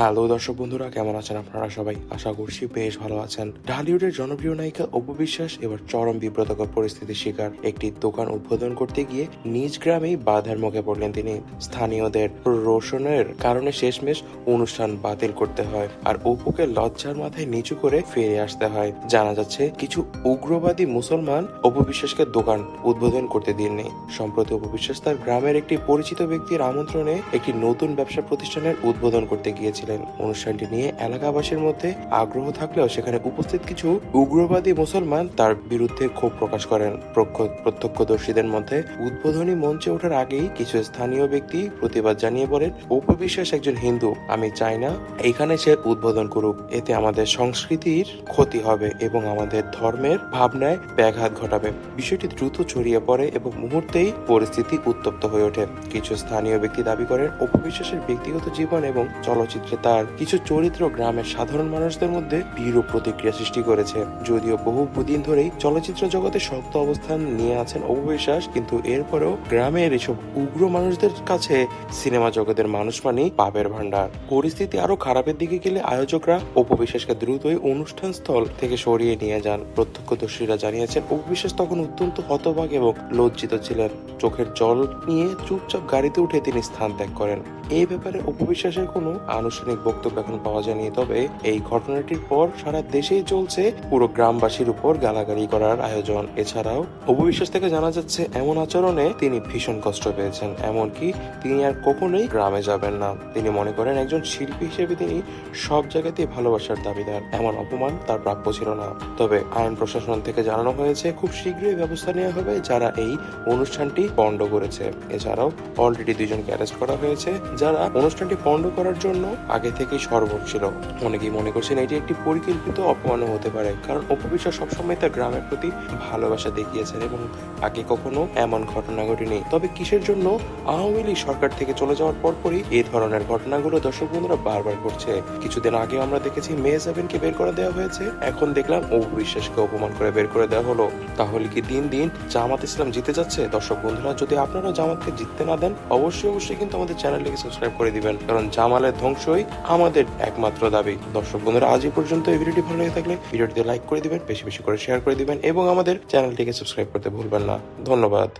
Hello দর্শক বন্ধুরা, কেমন আছেন আপনারা সবাই? আশা করছি বেশ ভালো আছেন। ঢালিউডের জনপ্রিয় নায়িকা অপবিশ্বাস এবার চরম বিব্রতকর পরিস্থিতির শিকার। একটি দোকান উদ্বোধন করতে গিয়ে নিজ গ্রামেই বাধার মুখে পড়লেন তিনি। স্থানীয়দের রোশনের কারণে শেষমেশ অনুষ্ঠান বাতিল করতে হয় আর অপুকে লজ্জার মাথায় নিচু করে ফিরে আসতে হয়। জানা যাচ্ছে, কিছু উগ্রবাদী মুসলমান অপবিশ্বাসকে দোকান উদ্বোধন করতে দিননি। সম্প্রতি অপবিশ্বাস তার গ্রামের একটি পরিচিত ব্যক্তির আমন্ত্রণে একটি নতুন ব্যবসা প্রতিষ্ঠানের উদ্বোধন করতে গিয়েছিলেন। অনুষ্ঠানটি নিয়ে এলাকাবাসীর মধ্যে আগ্রহ থাকলেও সেখানে উপস্থিত কিছু উগ্রবাদী মুসলমান তার বিরুদ্ধে ক্ষোভ প্রকাশ করেন। প্রত্যক্ষদর্শীদের মধ্যে উদ্বোধনী মঞ্চে ওঠার আগেই কিছু স্থানীয় ব্যক্তি প্রতিবাদ জানিয়ে বলেন উপবিশ্বাস একজন হিন্দু, আমি চাই না এখানে সে উদ্বোধন করুক। এতে আমাদের সংস্কৃতির ক্ষতি হবে এবং আমাদের ধর্মের ভাবনায় ব্যাঘাত ঘটাবে। বিষয়টি দ্রুত ছড়িয়ে পড়ে এবং মুহূর্তেই পরিস্থিতি উত্তপ্ত হয়ে ওঠে। কিছু স্থানীয় ব্যক্তি দাবি করেন উপবিশ্বাসের ব্যক্তিগত জীবন এবং চলচ্চিত্রে তার কিছু চরিত্র গ্রামের সাধারণ মানুষদের মধ্যে বিরূপ প্রতিক্রিয়া সৃষ্টি করেছে। যদিও বহু দিন ধরেই চলচ্চিত্র জগতে শক্ত অবস্থান নিয়ে আছেন অপবিশ্বাস, কিন্তু এরপরেও গ্রামের এসব উগ্র মানুষদের কাছে সিনেমা জগতের মানুষ মানেই পাপের ভান্ডার পরিস্থিতি আরও খারাপের দিকে গেলে আয়োজকরা অপবিশ্বাসকে দ্রুতই অনুষ্ঠান স্থল থেকে সরিয়ে নিয়ে যান। প্রত্যক্ষদর্শীরা জানিয়েছেন, অপবিশ্বাস তখন অত্যন্ত হতবাক এবং লজ্জিত ছিলেন। চোখের জল নিয়ে চুপচাপ গাড়িতে উঠে তিনি স্থান ত্যাগ করেন। এই ব্যাপারে অপবিশ্বাসের কোনো আনুষ্ঠানিক বক্তব্য এখন পাওয়া যায়নি। তবে এই ঘটনাটির পর সারা দেশেই চলছে পুরো গ্রামবাসীর উপর গালাগালি করার আয়োজন। এছাড়াও অপবিশ্বাস থেকে জানা যাচ্ছে, এমন আচরণে তিনি ভীষণ কষ্ট পেয়েছেন, এমনকি তিনি আর কখনোই গ্রামে যাবেন না। তিনি মনে করেন, একজন শিল্পী হিসেবে তিনি সব জায়গাতেই ভালোবাসার দাবিদার। এমন অপমান তার প্রাপ্য ছিল না। তবে আইন প্রশাসন থেকে জানানো হয়েছে, খুব শীঘ্রই ব্যবস্থা নেওয়া হবে যারা এই অনুষ্ঠানটি পণ্ড করেছে। এছাড়াও অলরেডি দুইজনকে অ্যারেস্ট করা হয়েছে যারা অনুষ্ঠানটি পণ্ড করার জন্য আগে থেকেই সরবর ছিল অনেকেই মনে করছেন এটি একটি পরিকল্পিত অপমানও হতে পারে, কারণ অপবিশ্বাস সবসময় তার গ্রামের প্রতি ভালোবাসা দেখিয়েছেন এবং আগে কখনো এমন ঘটনা ঘটেনি। তবে কিসের জন্য আওয়ামী লীগ সরকার থেকে চলে যাওয়ার পরপরই এই ধরনের ঘটনাগুলো দর্শক বন্ধুরা বারবার ঘটছে কিছুদিন আগে আমরা দেখেছি মে সেভেনকে বের করে দেওয়া হয়েছে, এখন দেখলাম অপবিশ্বাসকে অপমান করে বের করে দেওয়া হলো। তাহলে কি দিন দিন জামাত ইসলাম জিতে যাচ্ছে? দর্শক বন্ধুরা, যদি আপনারা জামাতকে জিততে না দেন, অবশ্যই অবশ্যই কিন্তু আমাদের চ্যানেলটিকে সাবস্ক্রাইব করে দিবেন, কারণ জামালের ধ্বংসই আমাদের একমাত্র দাবি। দর্শক বন্ধুরা, আজ পর্যন্ত এই ভিডিওটি ভালো লেগে থাকলে ভিডিওটিতে লাইক করে দিবেন, বেশি বেশি করে শেয়ার করে দিবেন, এবং আমাদের চ্যানেলটিকে সাবস্ক্রাইব করতে ভুলবেন না। ধন্যবাদ।